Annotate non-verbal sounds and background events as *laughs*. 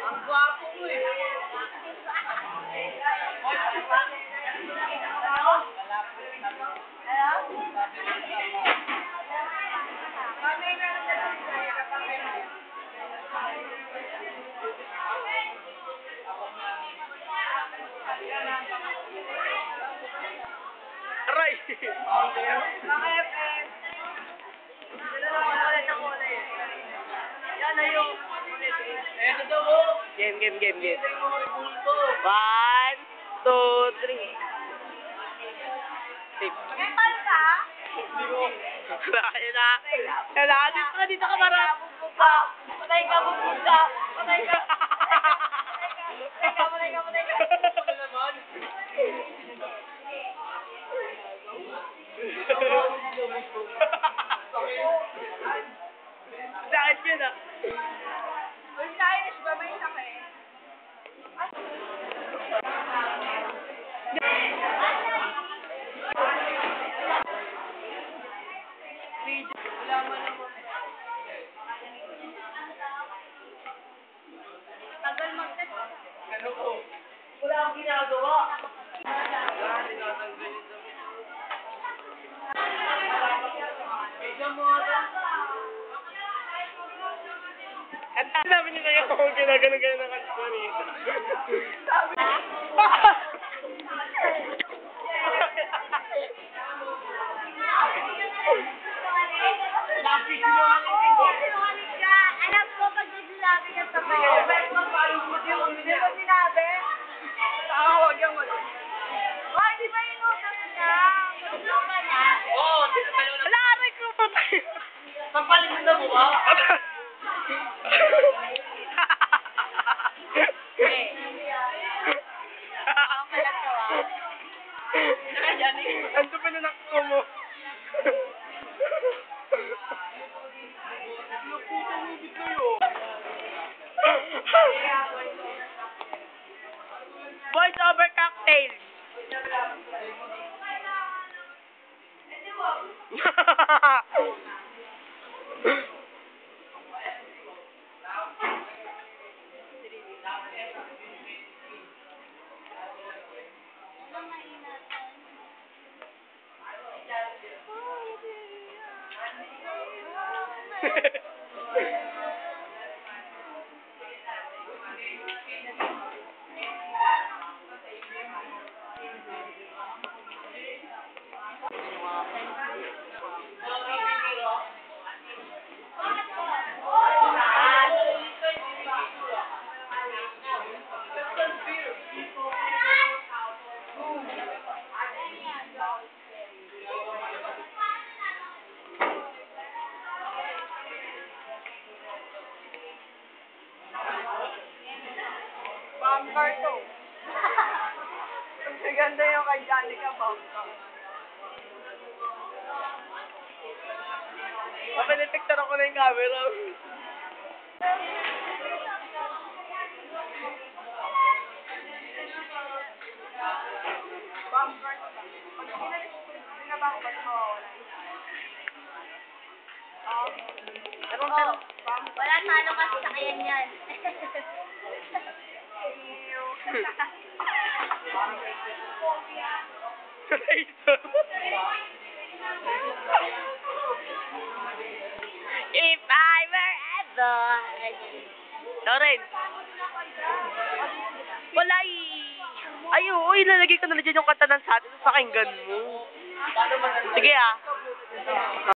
Ang gwapo mo eh. Aray! Mga FM. Yan na lang ulit ang kulay. Yan na yung ulit. Eto daw mo. Game, game, game, game. One, two, three. Safe. Kaya na. Kailangan dito ka, dito ka para. Patay ka, bubulta. Patay ka. Patay ka, patay ka, patay ka. Ano naman? Sakit ah. Chinese ba may sakit? Wala man naman. Tagal mag-test. Ano ko? Wala akong ginagawa. Wala, tinatanggal yun mo. At sinabi nila yung kung ginagano-gano ng kanto Sabi Lapit mo nga Alam ko, pag naglabi ka sa Hindi mo sinabi. Saka huwag yung ulo. Ay, di ba inutos niya? Gusto ka na? Oo, tinatalo na. Wala, aray ko po tayo. *laughs* Sampalin mo na ah. *laughs* Ando pa na nakako mo. Boys over cocktail. *laughs* Hehehe *laughs* Bumper to. Ang ganda yung kay Janica bumper. Papinipicture ako na yung camera. Bumper to. Pag binabumper, mawawala. Oh. Wala talo kasi sa kanya yan. *laughs* *laughs* If I were ever... Lauren. Wala eh. Ay, oo, ilalagay ko na dyan yung kanta ng sa atin. Pakinggan mo. Sige ah.